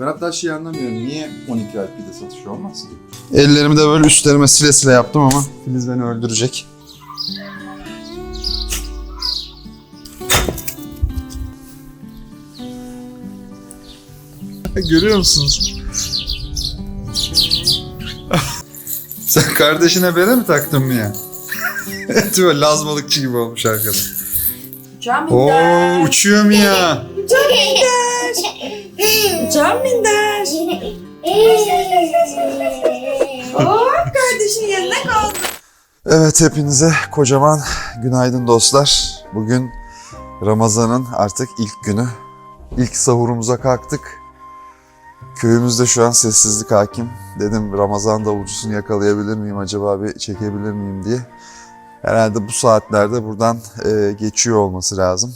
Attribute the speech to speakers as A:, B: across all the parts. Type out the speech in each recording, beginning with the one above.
A: Ben hatta şeyi anlamıyorum. Niye 12 ay pide satışı olmaz ki? Ellerimi de böyle üstlerime sile sile yaptım ama Filiz beni öldürecek. Görüyor musunuz? Sen kardeşine bere mi taktın mı ya? Böyle Laz balıkçı gibi olmuş arkada. Oo uçuyor mu ya?
B: Can Minder. Hop kardeşin yanına kaldı.
A: Evet hepinize kocaman günaydın dostlar. Bugün Ramazan'ın artık ilk günü. İlk sahurumuza kalktık. Köyümüzde şu an sessizlik hakim. Dedim Ramazan davulcusunu yakalayabilir miyim acaba bir çekebilir miyim diye. Herhalde bu saatlerde buradan e, geçiyor olması lazım.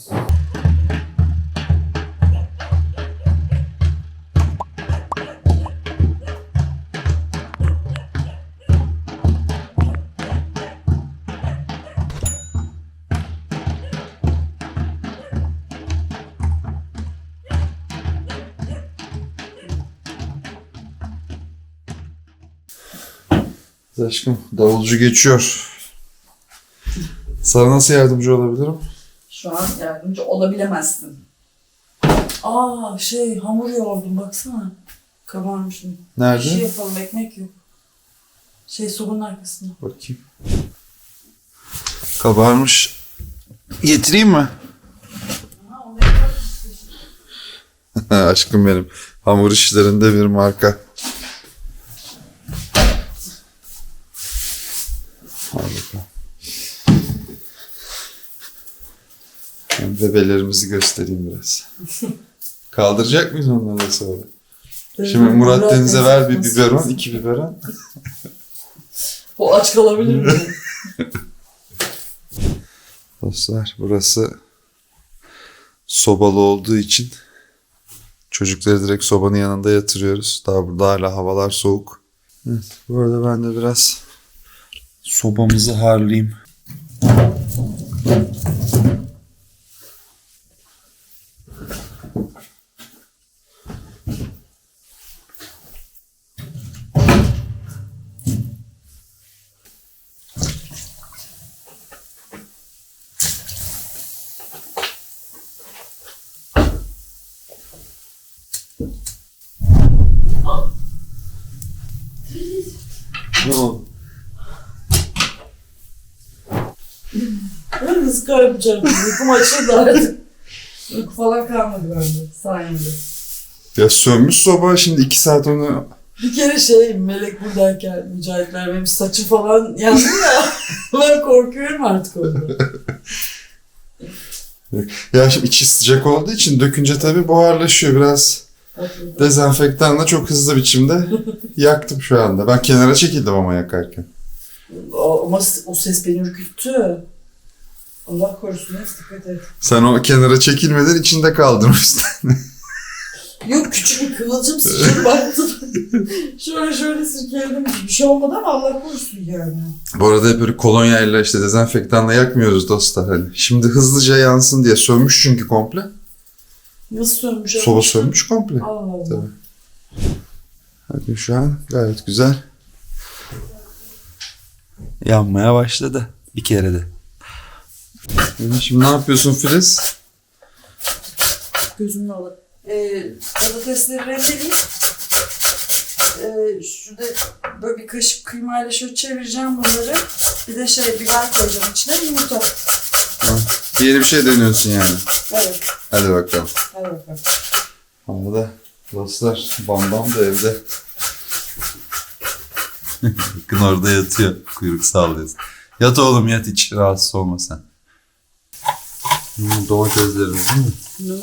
A: Aşkım davulcu geçiyor. Sana nasıl yardımcı olabilirim?
B: Şu an yardımcı olabilemezsin. Aa şey hamur yoğurdum baksana. Kabarmış mı? Bir
A: Nerede?
B: şey yapalım ekmek yok. Şey sobanın arkasında.
A: Bakayım. Kabarmış. Getireyim mi? Aşkım benim. Hamur işlerinde bir marka. Bakalım. Ben bebelerimizi göstereyim biraz. Kaldıracak mıyız onları da sonra? Şimdi Murat Deniz'e ver bir biberon, iki biberon.
B: O aç kalabilir mi?
A: Dostlar burası sobalı olduğu için çocukları direkt sobanın yanında yatırıyoruz. Daha burada hala havalar soğuk. Evet, bu arada ben de biraz sobamızı harlayayım. Ne oldu?
B: Hızlı kalmayacağım. Uykum açıldı artık. Uyku falan kalmadı bende sayemde.
A: Ya sönmüş soba şimdi iki saat onu...
B: Bir kere şey Melek buradayken Mücahitler benim saçı falan yandı ya. ben korkuyorum artık orada.
A: Ya şimdi içi sıcak olduğu için dökünce tabii buharlaşıyor biraz. Dezenfektanla çok hızlı biçimde yaktım şu anda. Ben kenara çekildim ama yakarken.
B: O- Ama o ses beni ürküttü. Allah korusun dikkat et.
A: Sen o kenara çekilmeden içinde kaldın üstüne.
B: Yok küçük bir kıvılcım sıçradı baktım. şöyle şöyle sirkeledim. Bir şey olmadı ama Allah korusun yani.
A: Bu arada hep böyle kolonyayla işte dezenfektanla yakmıyoruz dostlar. Hani şimdi hızlıca yansın diye sönmüş çünkü komple.
B: Nasıl sönmüş?
A: Soba sönmüş komple.
B: Allah Allah.
A: Tabii. Bakın şu an gayet güzel. Yanmaya başladı. Bir kere de. Şimdi ne yapıyorsun Filiz?
B: Gözümün alı. Ee, patatesleri rendeleyip ee, şurada böyle bir kaşık kıymayla şöyle çevireceğim bunları. Bir de şey biber koyacağım içine yumurta.
A: Yeni bir şey deniyorsun yani.
B: Evet.
A: Hadi bakalım.
B: Hadi bakalım.
A: Arada dostlar Bam Bam da evde. Bakın orada yatıyor. Kuyruk sallıyorsun. Yat oğlum yat hiç rahatsız olma sen. Hmm, domateslerimiz değil mi?
B: Ne?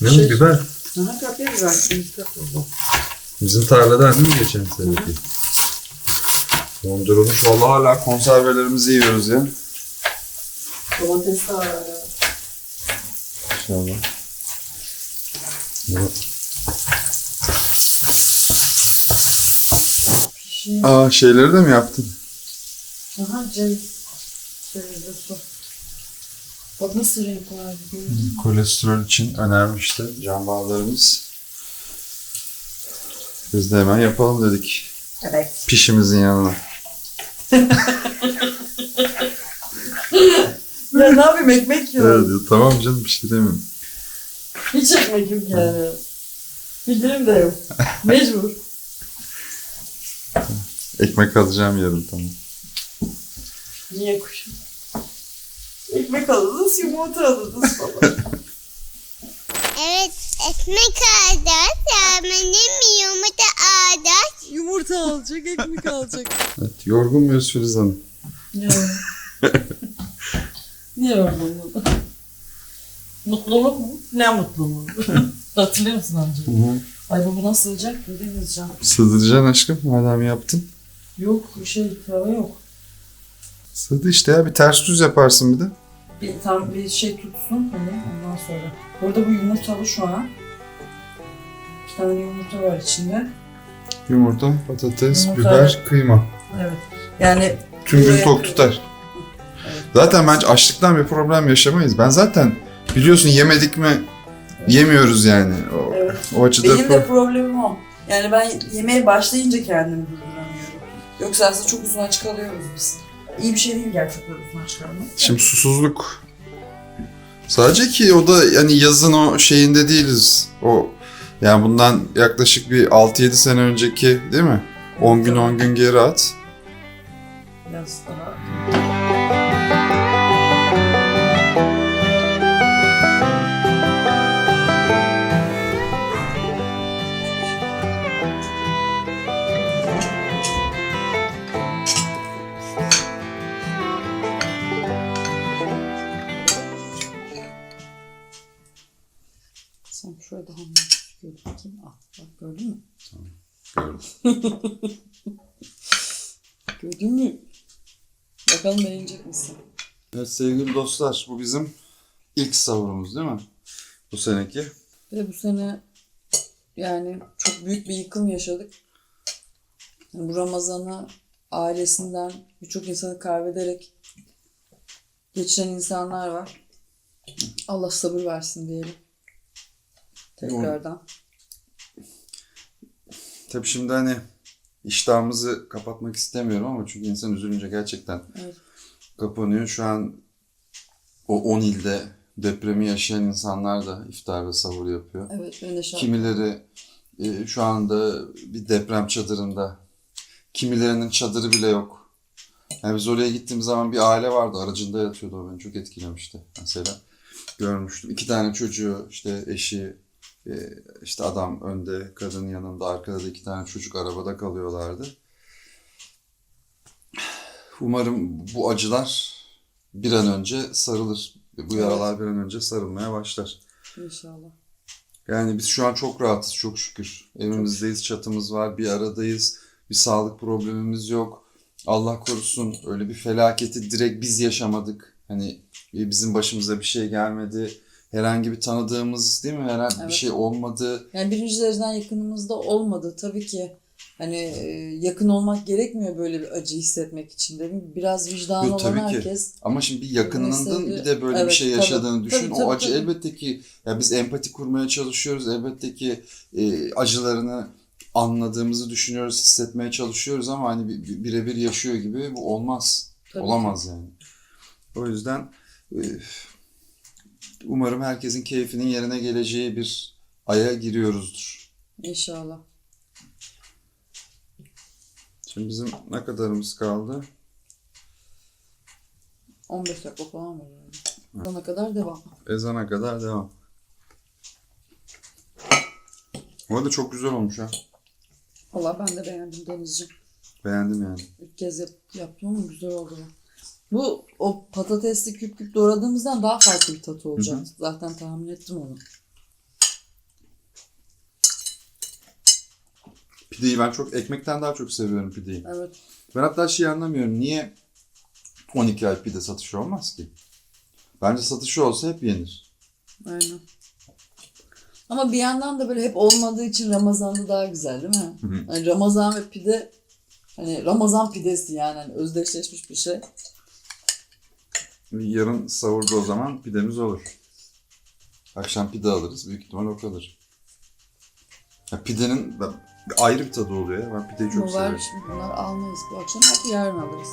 A: Ne
B: Şey-
A: mi biber?
B: Aha. Şimdi kapya
A: Bizim tarladan değil mi geçen seneki? Dondurulmuş. Vallahi hala konservelerimizi yiyoruz ya.
B: Domates de var hala.
A: İnşallah.
B: Pişeyim.
A: Aa şeyleri de mi yaptın?
B: Aha ceviz. Cevizli su. Bak nasıl renk var.
A: Kolesterol için önermişti can bağlarımız. Biz de hemen yapalım dedik.
B: Evet.
A: Pişimizin yanına.
B: Ya ne yapayım ekmek yiyorum.
A: Evet, tamam canım bir şey demiyorum.
B: Hiç ekmek yok yani. Bildirim de yok. Mecbur.
A: Ekmek alacağım yarın tamam.
B: Niye kuşum? Ekmek alırız, yumurta alırız falan.
C: Evet, ekmek alacağız. Benim yumurta alacağız.
B: yumurta alacak, ekmek alacak.
A: Evet, yorgun muyuz Filiz Hanım?
B: Ya. Niye oldu? Mutluluk mu? Ne mutluluğu? Hatırlıyor musun amca? Ay bu buna sığacak mı Denizcan?
A: Sığdıracaksın aşkım madem yaptın.
B: Yok bir şey tava yok.
A: Sığdı işte ya bir ters düz yaparsın bir de.
B: Bir tam bir şey tutsun hani ondan sonra. Burada bu yumurtalı şu an. İki tane yumurta var içinde.
A: Yumurta, patates,
B: Yumurta,
A: biber, kıyma.
B: Evet. Yani
A: Tüm gün
B: Buraya-
A: tok tutar. Zaten bence açlıktan bir problem yaşamayız. Ben zaten biliyorsun yemedik mi yemiyoruz yani. O,
B: Evet.
A: o açıda
B: benim de
A: pro-
B: problemim o. Yani ben yemeğe başlayınca kendimi durduramıyorum. Yoksa aslında çok uzun aç kalıyoruz biz. İyi bir şey değil gerçekten uzun aç kalmak.
A: Şimdi susuzluk. Sadece ki o da yani yazın o şeyinde değiliz. O yani bundan yaklaşık bir 6-7 sene önceki değil mi? 10 gün 10 gün geri at.
B: Biraz daha. Gördün mü? Bakalım beğenecek misin?
A: Evet sevgili dostlar bu bizim ilk sahurumuz değil mi? Bu seneki.
B: Ve bu sene yani çok büyük bir yıkım yaşadık. Yani bu Ramazan'ı ailesinden birçok insanı kaybederek geçiren insanlar var. Allah sabır versin diyelim. Tekrardan.
A: Tabii şimdi hani iştahımızı kapatmak istemiyorum ama çünkü insan üzülünce gerçekten
B: Evet.
A: kapanıyor. Şu an o 10 ilde depremi yaşayan insanlar da iftar ve sahur yapıyor.
B: Evet ben de.
A: Kimileri e, şu anda bir deprem çadırında. Kimilerinin çadırı bile yok. Yani biz oraya gittiğimiz zaman bir aile vardı. Aracında yatıyordu o beni çok etkilemişti mesela. Görmüştüm. İki tane çocuğu işte eşi işte adam önde kadın yanında arkada da iki tane çocuk arabada kalıyorlardı. Umarım bu acılar bir an önce sarılır. Bu yaralar bir an önce sarılmaya başlar.
B: İnşallah.
A: Yani biz şu an çok rahatız çok şükür. Evimizdeyiz, çatımız var, bir aradayız. Bir sağlık problemimiz yok. Allah korusun öyle bir felaketi direkt biz yaşamadık. Hani e, bizim başımıza bir şey gelmedi. Herhangi bir tanıdığımız değil mi? Herhangi bir
B: Evet.
A: şey olmadı.
B: Yani birinci dereceden yakınımızda olmadı. Tabii ki hani e, yakın olmak gerekmiyor böyle bir acı hissetmek için de. Biraz vicdanı
A: Yok,
B: olan
A: tabii ki.
B: herkes
A: Ama şimdi bir yakınının bir de böyle bir
B: evet,
A: şey
B: tabii.
A: yaşadığını düşün.
B: Tabii, tabii,
A: o acı
B: tabii.
A: elbette ki ya biz empati kurmaya çalışıyoruz. Elbette ki e, acılarını anladığımızı düşünüyoruz, hissetmeye çalışıyoruz ama hani bir- bir- birebir yaşıyor gibi bu olmaz.
B: Tabii
A: Olamaz yani. O yüzden e, umarım herkesin keyfinin yerine geleceği bir aya giriyoruzdur.
B: inşallah.
A: Şimdi bizim ne kadarımız kaldı?
B: 15 dakika falan var. Ona kadar devam.
A: Ezana kadar devam. Bu arada çok güzel olmuş ha.
B: Valla ben de beğendim Denizciğim.
A: Beğendim yani.
B: İlk kez yap, yaptım ama güzel oldu. Bu o patatesli küp küp doğradığımızdan daha farklı bir tat olacak.
A: Hı hı.
B: Zaten tahmin ettim onu.
A: Pideyi ben çok ekmekten daha çok seviyorum pideyi.
B: Evet.
A: Ben hatta şey anlamıyorum. Niye 12 ay pide satışı olmaz ki? Bence satışı olsa hep yenir.
B: Aynen. Ama bir yandan da böyle hep olmadığı için Ramazan'da daha güzel değil mi?
A: Hı hı.
B: Hani Ramazan ve pide hani Ramazan pidesi yani hani özdeşleşmiş bir şey.
A: Yarın sahurda o zaman pidemiz olur. Akşam pide alırız. Büyük ihtimal o kalır. Ya pidenin ben ayrı bir tadı oluyor ya. Ben pideyi çok
B: Ama
A: seviyorum.
B: bunlar almayız bu akşam belki yarın alırız.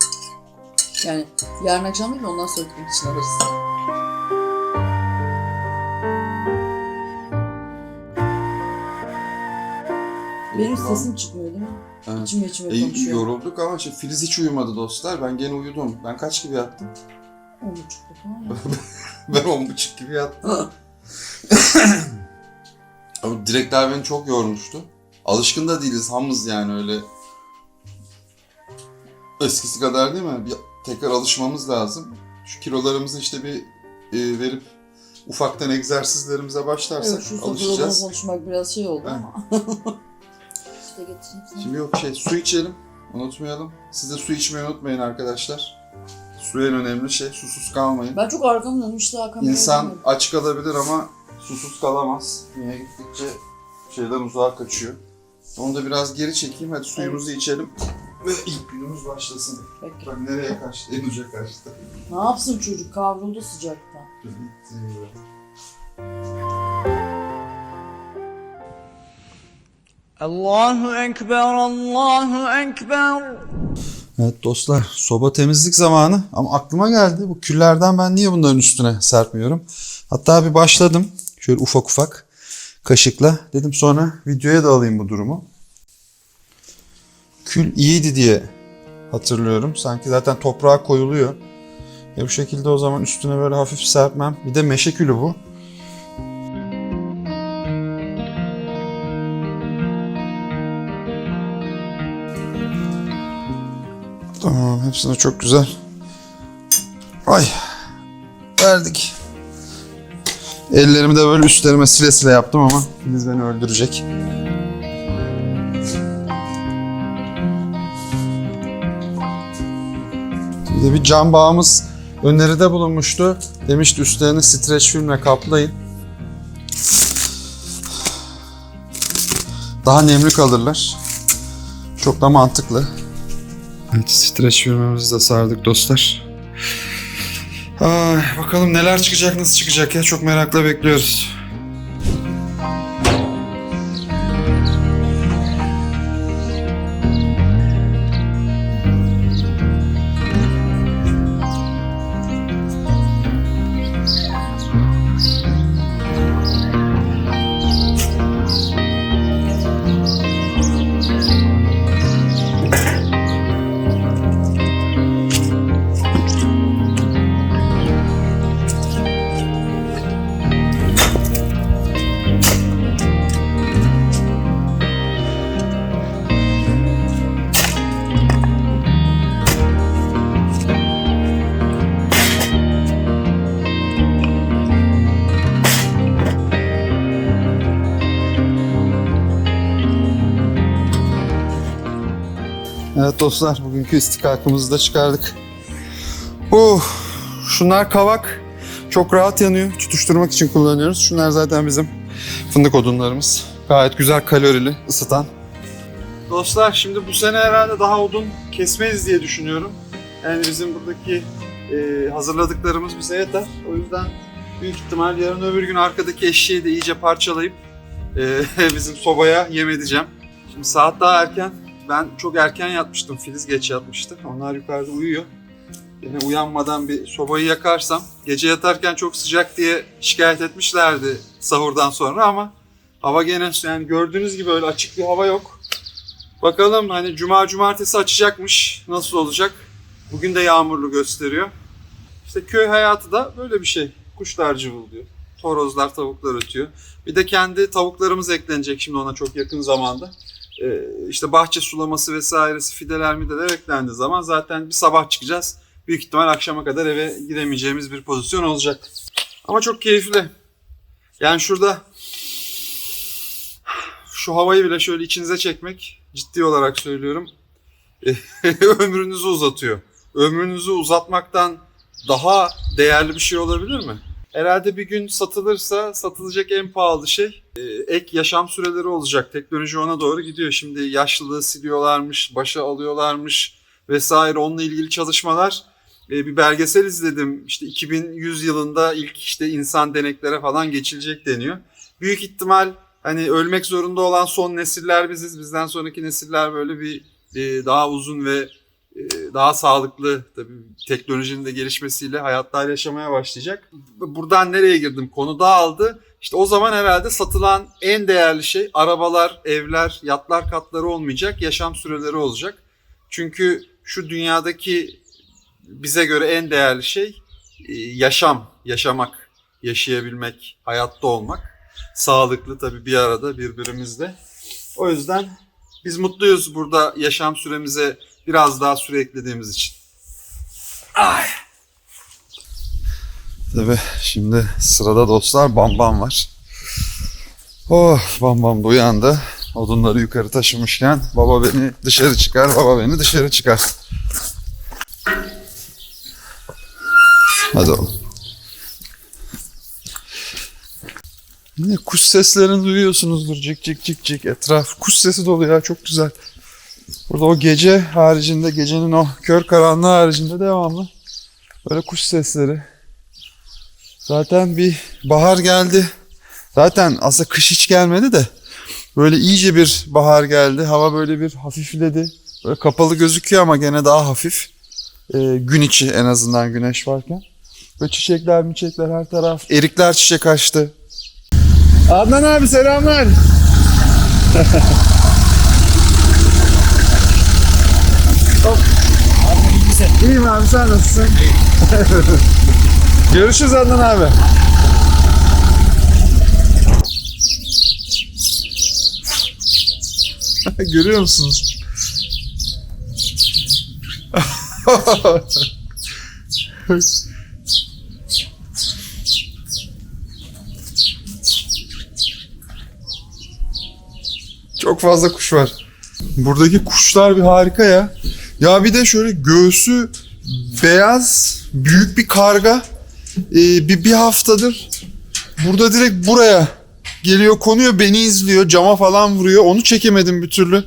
B: Yani yarın akşam değil de ondan sonraki gün için alırız. Benim sesim çıkmıyor değil mi?
A: Evet.
B: İçime içime
A: E,
B: konuşuyor.
A: yorulduk ama şey, Filiz hiç uyumadı dostlar. Ben gene uyudum. Ben kaç gibi yattım?
B: On buçukta falan ya.
A: Ben on buçuk gibi yattım. Ama direkler beni çok yormuştu. Alışkın da değiliz. Hamız yani öyle. Eskisi kadar değil mi? Bir tekrar alışmamız lazım. Şu kilolarımızı işte bir e, verip ufaktan egzersizlerimize başlarsak
B: Evet şu
A: alışacağız.
B: konuşmak biraz şey oldu ama. işte getireyim sana.
A: Şimdi yok şey su içelim. Unutmayalım. Siz de su içmeyi unutmayın arkadaşlar. Su en önemli şey. Susuz kalmayın.
B: Ben çok arkamı dönmüştü arkamı
A: İnsan aç kalabilir ama susuz kalamaz. Niye gittikçe şeyden uzağa kaçıyor. Onu da biraz geri çekeyim. Hadi suyumuzu içelim. Ve ilk günümüz başlasın.
B: Peki.
A: Bak nereye kaçtı? En uca kaçtı.
B: Ne yapsın çocuk kavruldu sıcaktan.
D: Allahu Ekber, Allahu Ekber.
A: Evet dostlar soba temizlik zamanı ama aklıma geldi bu küllerden ben niye bunların üstüne serpmiyorum. Hatta bir başladım şöyle ufak ufak kaşıkla dedim sonra videoya da alayım bu durumu. Kül iyiydi diye hatırlıyorum sanki zaten toprağa koyuluyor. E bu şekilde o zaman üstüne böyle hafif serpmem. Bir de meşe külü bu. Hepsine çok güzel. Ay verdik. Ellerimi de böyle üstlerime sile sile yaptım ama Filiz beni öldürecek. Bir de bir cam bağımız öneride bulunmuştu. Demişti üstlerini streç filmle kaplayın. Daha nemli kalırlar. Çok da mantıklı. Evet, streç filmimizi de sardık dostlar. Ay, bakalım neler çıkacak, nasıl çıkacak ya. Çok merakla bekliyoruz. Evet dostlar, bugünkü istikakımızı da çıkardık. Uh, şunlar kavak. Çok rahat yanıyor. Tutuşturmak için kullanıyoruz. Şunlar zaten bizim fındık odunlarımız. Gayet güzel kalorili, ısıtan. Dostlar şimdi bu sene herhalde daha odun kesmeyiz diye düşünüyorum. Yani bizim buradaki e, hazırladıklarımız bize yeter. O yüzden büyük ihtimal yarın öbür gün arkadaki eşeği de iyice parçalayıp e, bizim sobaya yem edeceğim. Şimdi saat daha erken. Ben çok erken yatmıştım. Filiz geç yatmıştı. Onlar yukarıda uyuyor. Yine uyanmadan bir sobayı yakarsam gece yatarken çok sıcak diye şikayet etmişlerdi sahurdan sonra ama hava gene yani gördüğünüz gibi öyle açık bir hava yok. Bakalım hani cuma cumartesi açacakmış. Nasıl olacak? Bugün de yağmurlu gösteriyor. İşte köy hayatı da böyle bir şey. Kuşlar cıvıldıyor. Torozlar, tavuklar ötüyor. Bir de kendi tavuklarımız eklenecek şimdi ona çok yakın zamanda. Ee, işte bahçe sulaması vesairesi fideler mideler eklendiği zaman zaten bir sabah çıkacağız. Büyük ihtimal akşama kadar eve giremeyeceğimiz bir pozisyon olacak. Ama çok keyifli. Yani şurada şu havayı bile şöyle içinize çekmek ciddi olarak söylüyorum. ömrünüzü uzatıyor. Ömrünüzü uzatmaktan daha değerli bir şey olabilir mi? Herhalde bir gün satılırsa satılacak en pahalı şey e, ek yaşam süreleri olacak. Teknoloji ona doğru gidiyor. Şimdi yaşlılığı siliyorlarmış, başa alıyorlarmış vesaire onunla ilgili çalışmalar. E, bir belgesel izledim. İşte 2100 yılında ilk işte insan deneklere falan geçilecek deniyor. Büyük ihtimal hani ölmek zorunda olan son nesiller biziz. Bizden sonraki nesiller böyle bir e, daha uzun ve daha sağlıklı tabii teknolojinin de gelişmesiyle hayatlar yaşamaya başlayacak. Buradan nereye girdim? Konu dağıldı. İşte o zaman herhalde satılan en değerli şey arabalar, evler, yatlar katları olmayacak, yaşam süreleri olacak. Çünkü şu dünyadaki bize göre en değerli şey e, yaşam, yaşamak, yaşayabilmek, hayatta olmak. Sağlıklı tabii bir arada birbirimizle. O yüzden biz mutluyuz burada yaşam süremize biraz daha süre eklediğimiz için. Ay. Tabii şimdi sırada dostlar Bam Bam var. Oh Bam Bam da uyandı. Odunları yukarı taşımışken baba beni dışarı çıkar, baba beni dışarı çıkar. Hadi oğlum. Yine kuş seslerini duyuyorsunuzdur. Cik cik cik cik etraf. Kuş sesi dolu ya çok güzel. Burada o gece haricinde, gecenin o kör karanlığı haricinde devamlı böyle kuş sesleri. Zaten bir bahar geldi. Zaten aslında kış hiç gelmedi de böyle iyice bir bahar geldi. Hava böyle bir hafifledi. Böyle kapalı gözüküyor ama gene daha hafif. Ee, gün içi en azından güneş varken. Böyle çiçekler, miçekler her taraf. Erikler çiçek açtı.
E: Adnan abi selamlar. İyiyim abi sen nasılsın? Görüşürüz Adnan abi.
A: Görüyor musunuz? Çok fazla kuş var. Buradaki kuşlar bir harika ya. Ya bir de şöyle göğsü beyaz büyük bir karga. Ee, bir, bir haftadır burada direkt buraya geliyor konuyor beni izliyor cama falan vuruyor onu çekemedim bir türlü.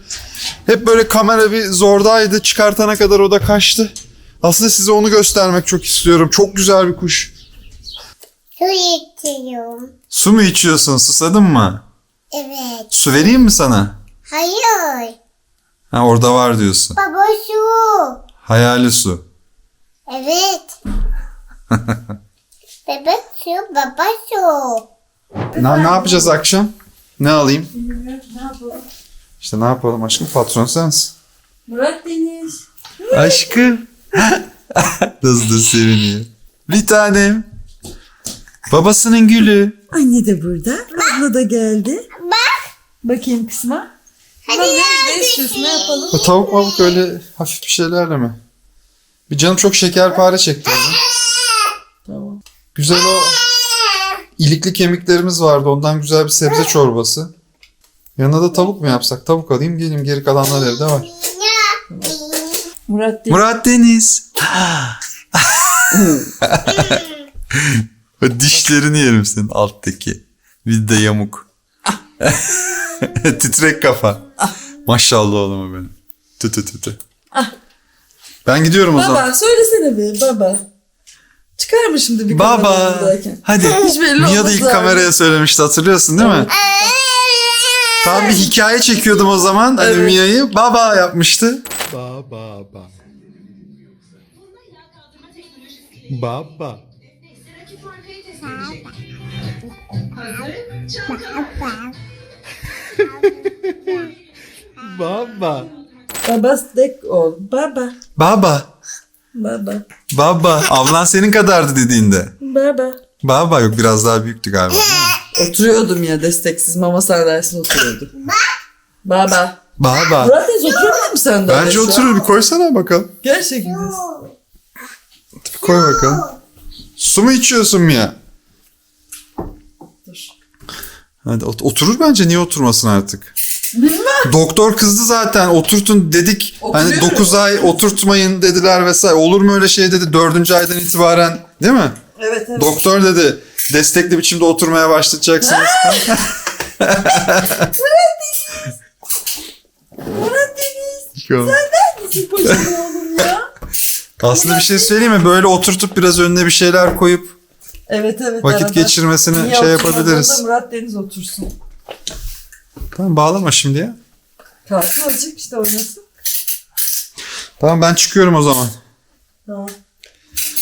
A: Hep böyle kamera bir zordaydı çıkartana kadar o da kaçtı. Aslında size onu göstermek çok istiyorum. Çok güzel bir kuş.
C: Su içiyorum.
A: Su mu içiyorsun? Susadın mı?
C: Evet.
A: Su vereyim mi sana?
C: Hayır.
A: Ha orada var diyorsun.
C: Baba su.
A: Hayali su.
C: Evet. Bebek su, baba su.
A: Ne, ne yapacağız akşam? Ne alayım?
B: Ne yapalım?
A: İşte ne yapalım aşkım? Patron sensin.
B: Murat Deniz.
A: Aşkım. Hızlı seviniyor. Bir tanem. Babasının gülü.
B: Anne de burada. Abla da geldi. Bak. Bakayım kısma.
C: Hadi
B: ne,
C: ya,
B: ne istiyorsun? Ne yapalım?
A: O tavuk mavuk öyle hafif bir şeylerle mi? Bir canım çok şekerpare çekti.
B: Tamam.
A: Güzel o ilikli kemiklerimiz vardı. Ondan güzel bir sebze çorbası. Yanına da tavuk mu yapsak? Tavuk alayım geleyim. Geri kalanlar evde var.
B: Murat Deniz.
A: Murat Deniz. dişlerini yerim senin alttaki. Bir de yamuk. Titrek kafa. Maşallah oğlum benim. Tü tü tü tü. Ben gidiyorum o zaman.
B: Baba söylesene bir baba. Çıkar mı şimdi bir
A: Baba.
B: kamera buradayken?
A: Hadi.
B: Hiç belli
A: Mia da
B: olmaz
A: ilk
B: abi.
A: kameraya söylemişti hatırlıyorsun değil mi? Tam bir hikaye çekiyordum o zaman. Hani
B: Evet.
A: Mia'yı baba yapmıştı.
E: Ba ba ba. Baba. Baba.
B: Baba dek ol. Baba.
A: Baba.
B: Baba.
A: Baba. Ablan senin kadardı dediğinde.
B: Baba.
A: Baba yok biraz daha büyüktü galiba.
B: Oturuyordum ya desteksiz mama sandalyesinde oturuyordum. Baba.
A: Baba.
B: Murat Deniz oturamıyor mu sen de?
A: Bence oturur bir koysana bakalım.
B: Gerçekten.
A: Bir koy bakalım. Su mu içiyorsun Mia? Hadi ot- oturur bence niye oturmasın artık? Bilmem. Doktor kızdı zaten oturtun dedik. Hani
B: Oturuyorum.
A: 9 ay oturtmayın dediler vesaire. Olur mu öyle şey dedi 4. aydan itibaren değil mi?
B: Evet evet.
A: Doktor dedi destekli biçimde oturmaya başlayacaksınız.
B: Murat Deniz.
A: Yok.
B: Nasıl kocaman oğlum ya?
A: Aslında bir şey söyleyeyim mi? Böyle oturtup biraz önüne bir şeyler koyup
B: Evet evet.
A: vakit
B: arada.
A: geçirmesini
B: Niye
A: şey yapabiliriz.
B: Murat Deniz otursun.
A: Tamam bağlama şimdi ya.
B: Kalsın azıcık işte oynasın.
A: Tamam ben çıkıyorum o zaman.
B: Tamam.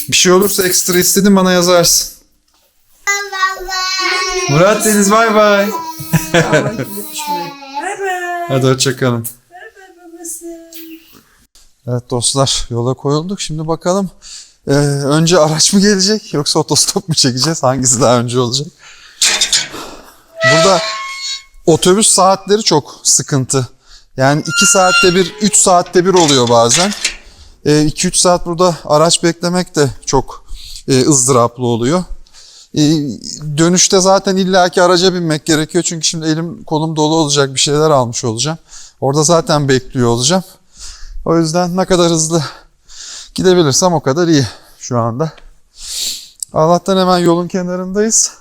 A: Bir şey olursa ekstra istedin bana yazarsın. Murat Deniz bay bay.
B: Bay bay.
A: Hadi hoşçakalın. Evet dostlar yola koyulduk. Şimdi bakalım ee, önce araç mı gelecek yoksa otostop mu çekeceğiz? Hangisi daha önce olacak? Burada otobüs saatleri çok sıkıntı. Yani 2 saatte bir, 3 saatte bir oluyor bazen. 2-3 saat burada araç beklemek de çok e, ızdıraplı oluyor. E, dönüşte zaten illaki araca binmek gerekiyor. Çünkü şimdi elim kolum dolu olacak bir şeyler almış olacağım. Orada zaten bekliyor olacağım. O yüzden ne kadar hızlı gidebilirsem o kadar iyi şu anda. Allah'tan hemen yolun kenarındayız.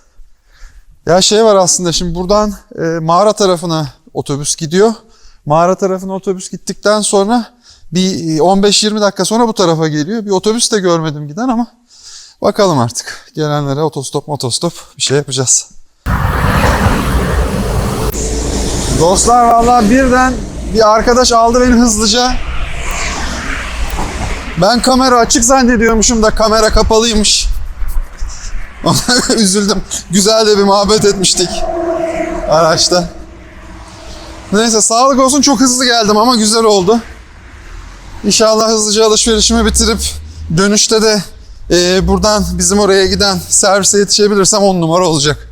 A: Ya şey var aslında şimdi buradan e, mağara tarafına otobüs gidiyor. Mağara tarafına otobüs gittikten sonra bir e, 15-20 dakika sonra bu tarafa geliyor. Bir otobüs de görmedim giden ama bakalım artık. Gelenlere otostop motostop bir şey yapacağız. Dostlar vallahi birden bir arkadaş aldı beni hızlıca. Ben kamera açık zannediyormuşum da kamera kapalıymış. Üzüldüm. Güzel de bir muhabbet etmiştik araçta. Neyse sağlık olsun çok hızlı geldim ama güzel oldu. İnşallah hızlıca alışverişimi bitirip dönüşte de e, buradan bizim oraya giden servise yetişebilirsem on numara olacak.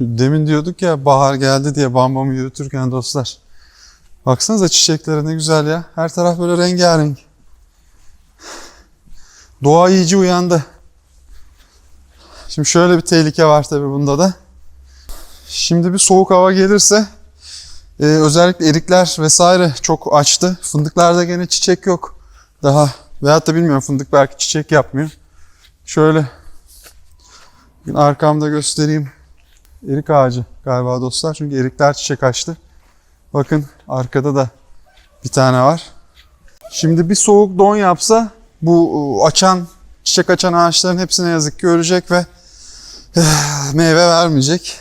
A: Demin diyorduk ya bahar geldi diye bambamı yürütürken dostlar. Baksanıza çiçeklere ne güzel ya. Her taraf böyle rengarenk. Doğa iyice uyandı. Şimdi şöyle bir tehlike var tabii bunda da. Şimdi bir soğuk hava gelirse e, özellikle erikler vesaire çok açtı. Fındıklarda gene çiçek yok daha. Veyahut da bilmiyorum fındık belki çiçek yapmıyor. Şöyle arkamda göstereyim. Erik ağacı galiba dostlar. Çünkü erikler çiçek açtı. Bakın arkada da bir tane var. Şimdi bir soğuk don yapsa bu ıı, açan, çiçek açan ağaçların hepsine yazık ki ölecek ve eh, meyve vermeyecek.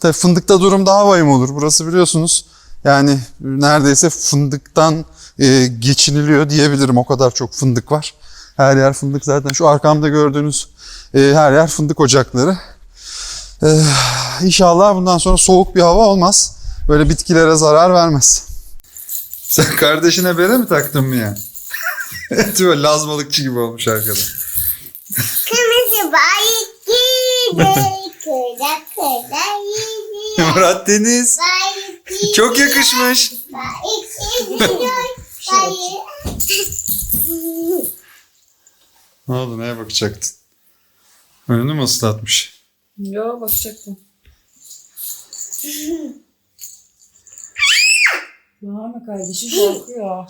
A: Tabii fındıkta durum daha vahim olur. Burası biliyorsunuz yani neredeyse fındıktan e, geçiniliyor diyebilirim. O kadar çok fındık var. Her yer fındık zaten. Şu arkamda gördüğünüz e, her yer fındık ocakları. E, inşallah bundan sonra soğuk bir hava olmaz. Böyle bitkilere zarar vermez. Sen kardeşine bere mi taktın mı ya? Böyle lazmalıkçı gibi olmuş arkada.
C: Kırmızı balık gibi. Kıra kıra yedi.
A: Murat Deniz. Çok yakışmış. Ne oldu neye bakacaktın? Önünü mü ıslatmış?
B: Yo bakacaktım. Bağırma kardeşim korkuyor.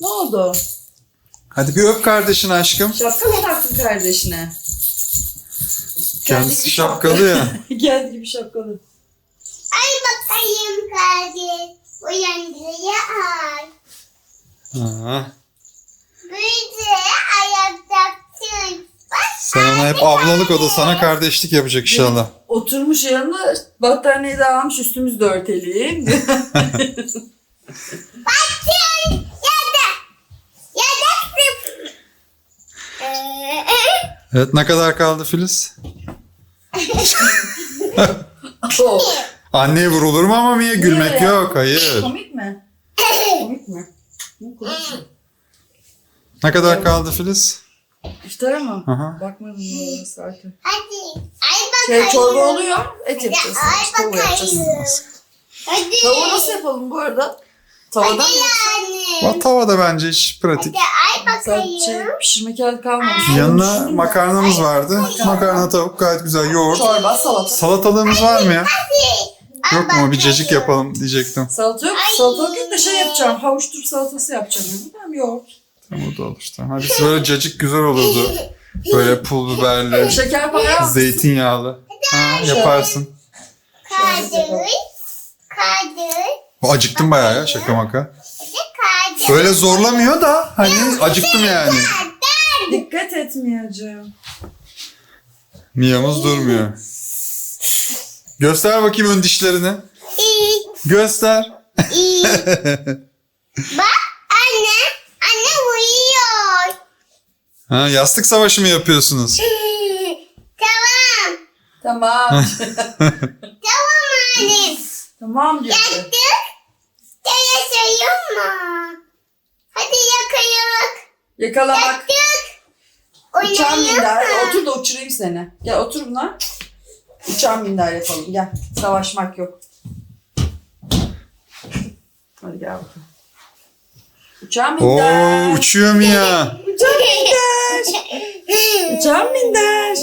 B: Ne oldu?
A: Hadi bir öp kardeşini aşkım.
B: Şapka mı taktın kardeşine?
A: Kendisi
B: gibi
A: şapkalı ya.
B: Kendi gibi şapkalı.
C: Ay bakayım kardeş. Uyandırıya ay.
A: Aha.
C: Büyüdü ayaktaksın. Bak
A: Sen ona hep ablalık o da sana kardeşlik yapacak inşallah.
B: Oturmuş yanında battaniyeyi de almış üstümüzde örteli.
C: yataksın.
A: Evet ne kadar kaldı Filiz? Anneye vurulur mu ama niye gülmek yok hayır.
B: Komik mi? Komik mi? Bu komik mi?
A: Ne kadar kaldı Filiz?
B: İftara mı?
A: Aha.
B: Bakmadım bu saate.
C: Hadi. Ay bakayım.
B: Şey çorba oluyor. Et yapacağız.
C: Ay
B: yapacağız.
C: bakayım. Hadi.
B: Tavuğu nasıl yapalım bu arada? Tavada mı?
C: Yani.
A: O tavada bence hiç pratik.
C: Ay
B: Sen şey
C: bakayım.
B: pişirme kağıdı kalmamış.
A: Yanına makarnamız vardı. Makarna tavuk gayet güzel. Yoğurt.
B: Çorba, salata.
A: Salatalığımız var mı ya? Yok mu? Bir cacık yapalım diyecektim.
B: Salata yok. Salata yok da şey yapacağım. Havuç turp salatası yapacağım. Hem yoğurt.
A: Tamam o da olur. Tamam. Hadi böyle cacık güzel olurdu. Böyle pul biberli,
B: Şeker bayağı.
A: zeytinyağlı. Ha, yaparsın.
C: Kardeş. Kardeş.
A: Acıktım bayağı ya şaka maka. Öyle zorlamıyor da hani acıktım yani.
B: Dikkat etmeyeceğim.
A: Miyamız durmuyor. Göster bakayım ön dişlerini. Göster.
C: İyi. Bak anne. Anne uyuyor.
A: Ha, yastık savaşı mı yapıyorsunuz?
C: tamam.
B: Tamam.
C: Tamam anne.
B: tamam diyor.
C: Yattık. Seni sayıyor mu? Hadi yakayalım.
B: Yakalamak.
C: Yattık.
B: Uçan minder. Otur da uçurayım seni. Gel otur buna. Uçan minder yapalım. Gel. Savaşmak yok. Hadi gel bakalım. Uçan minder.
A: Oo uçuyor mu ya?
B: Uçan minder. Uçan minder.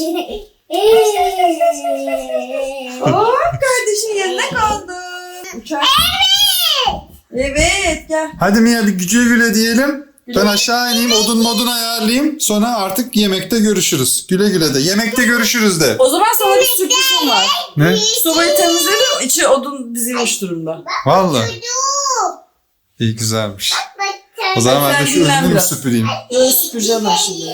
B: Hop kardeşin yerine kaldı. Uçan. Evet gel.
A: Hadi Mia bir gücü güle diyelim. Ben aşağı ineyim odun modun ayarlayayım. Sonra artık yemekte görüşürüz. Güle güle de. Yemekte görüşürüz de.
B: O zaman sana bir sürprizim var.
A: Ne?
B: Sobayı temizledim. içi odun dizilmiş durumda.
A: Vallahi.
C: Dur.
A: İyi güzelmiş. O zaman ben de şu
B: dinlen
A: bir
B: biraz.
A: süpüreyim.
B: Böyle süpüreceğim ben şimdi.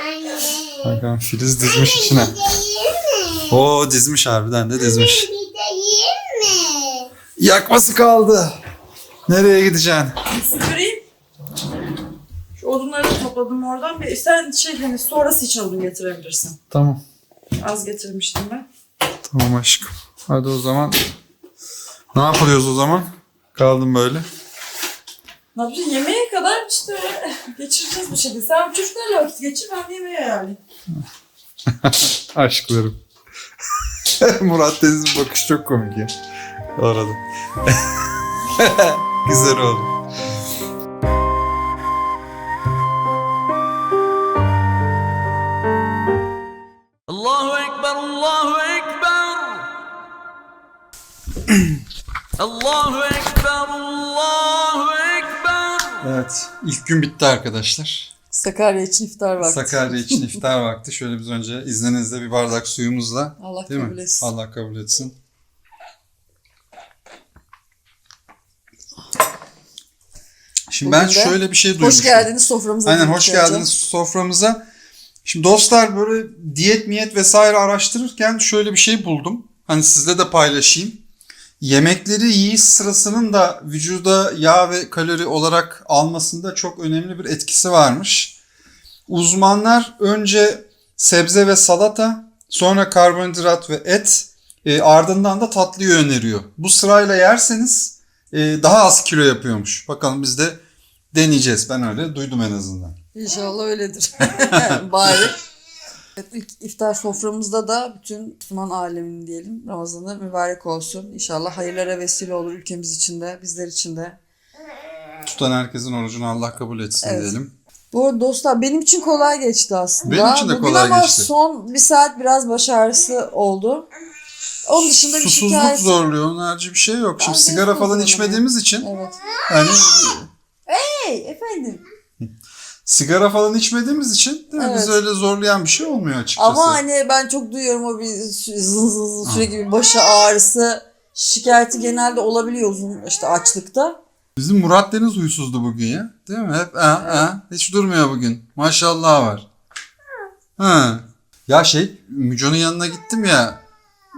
C: Anne.
A: Bakalım Filiz dizmiş içine. Oo dizmiş harbiden de dizmiş.
C: Gideyim mi?
A: Yakması kaldı. Nereye gideceksin?
B: Süpüreyim. Şu odunları da topladım oradan. Bir, sen şey hani sonrası için odun getirebilirsin.
A: Tamam.
B: Az getirmiştim ben.
A: Tamam aşkım. Hadi o zaman. Ne yapıyoruz o zaman? Kaldım böyle.
B: Ne yapacağız? Yemeğe kadar işte geçireceğiz bir şekilde. Sen çocuklarla vakit geçir ben yemeği ayarlayayım.
A: Aşklarım. Murat Deniz'in bakışı çok komik ya. Orada. Güzel oldu.
D: Allahu Ekber, Allahu Ekber. Allahu Ekber, Allahu Ekber.
A: Evet, ilk gün bitti arkadaşlar.
B: Sakarya için iftar vakti.
A: Sakarya için iftar vakti. Şöyle biz önce izninizle bir bardak suyumuzla.
B: Allah kabul
A: mi?
B: etsin.
A: Allah kabul etsin. Şimdi ben
B: Bugün de
A: şöyle bir şey duymuştum.
B: Hoş geldiniz soframıza.
A: Aynen hoş geldiniz soframıza. Şimdi dostlar böyle diyet miyet vesaire araştırırken şöyle bir şey buldum. Hani sizle de paylaşayım. Yemekleri yiyiş sırasının da vücuda yağ ve kalori olarak almasında çok önemli bir etkisi varmış. Uzmanlar önce sebze ve salata, sonra karbonhidrat ve et, e, ardından da tatlıyı öneriyor. Bu sırayla yerseniz e, daha az kilo yapıyormuş. Bakalım biz de deneyeceğiz. Ben öyle duydum en azından.
B: İnşallah öyledir. Bari. Evet, ilk iftar soframızda da bütün Müslüman aleminin diyelim Ramazan'ı mübarek olsun. İnşallah hayırlara vesile olur ülkemiz için de, bizler için de.
A: Tutan herkesin orucunu Allah kabul etsin
B: Evet.
A: diyelim.
B: Bu arada dostlar benim için kolay geçti aslında.
A: Benim için de
B: Bugün
A: kolay
B: ama
A: geçti.
B: son bir saat biraz baş ağrısı oldu. Onun dışında bir
A: Susuzluk
B: şikayet...
A: zorluyor. Onun harici bir şey yok. Şimdi
B: Ben
A: sigara falan içmediğimiz için
B: Evet.
A: hani
B: Hey efendim.
A: sigara falan içmediğimiz için değil mi?
B: Evet.
A: Biz öyle zorlayan bir şey olmuyor açıkçası.
B: Ama hani ben çok duyuyorum o bir zın zın zın sürekli bir baş ağrısı şikayeti genelde olabiliyor uzun işte açlıkta.
A: Bizim Murat Deniz huysuzdu bugün ya. Değil mi? Hep a, a, hiç durmuyor bugün. Maşallah var. Ha. Ya şey Müco'nun yanına gittim ya.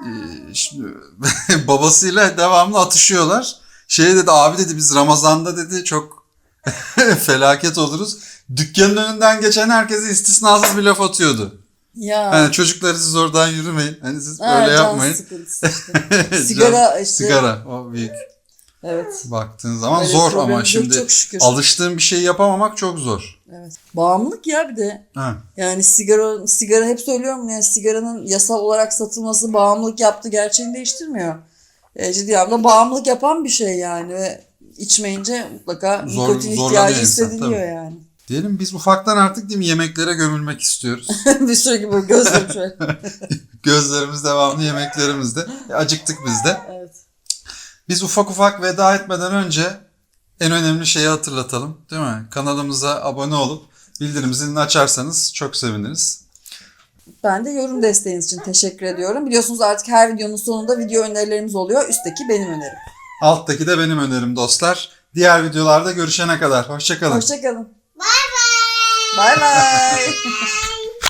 A: e, şimdi babasıyla devamlı atışıyorlar. Şey dedi abi dedi biz Ramazan'da dedi çok felaket oluruz. Dükkanın önünden geçen herkese istisnasız bir laf atıyordu.
B: Ya.
A: Hani çocukları siz oradan yürümeyin. Hani siz
B: Ha,
A: öyle yapmayın.
B: işte. Sigara işte.
A: Sigara o büyük.
B: Evet.
A: Baktığın zaman
B: Öyle
A: zor ama şimdi
B: çok şükür.
A: alıştığın bir şey yapamamak çok zor.
B: Evet. Bağımlılık ya bir de.
A: Ha.
B: Yani sigara sigara hep söylüyorum ya sigaranın yasal olarak satılması bağımlılık yaptı gerçeğini değiştirmiyor. E, ciddi anlamda bağımlılık yapan bir şey yani ve içmeyince mutlaka
A: Zor-
B: nikotin ihtiyacı
A: insan,
B: hissediliyor
A: tabii.
B: yani.
A: Diyelim biz ufaktan artık değil mi yemeklere gömülmek istiyoruz.
B: bir sürekli böyle gözlerim şöyle.
A: Gözlerimiz devamlı yemeklerimizde. E, acıktık biz de.
B: evet.
A: Biz ufak ufak veda etmeden önce en önemli şeyi hatırlatalım. Değil mi? Kanalımıza abone olup bildirim zilini açarsanız çok seviniriz.
B: Ben de yorum desteğiniz için teşekkür ediyorum. Biliyorsunuz artık her videonun sonunda video önerilerimiz oluyor. Üstteki benim önerim.
A: Alttaki de benim önerim dostlar. Diğer videolarda görüşene kadar. Hoşçakalın.
B: Hoşçakalın.
C: Bye bye.
B: Bay bay.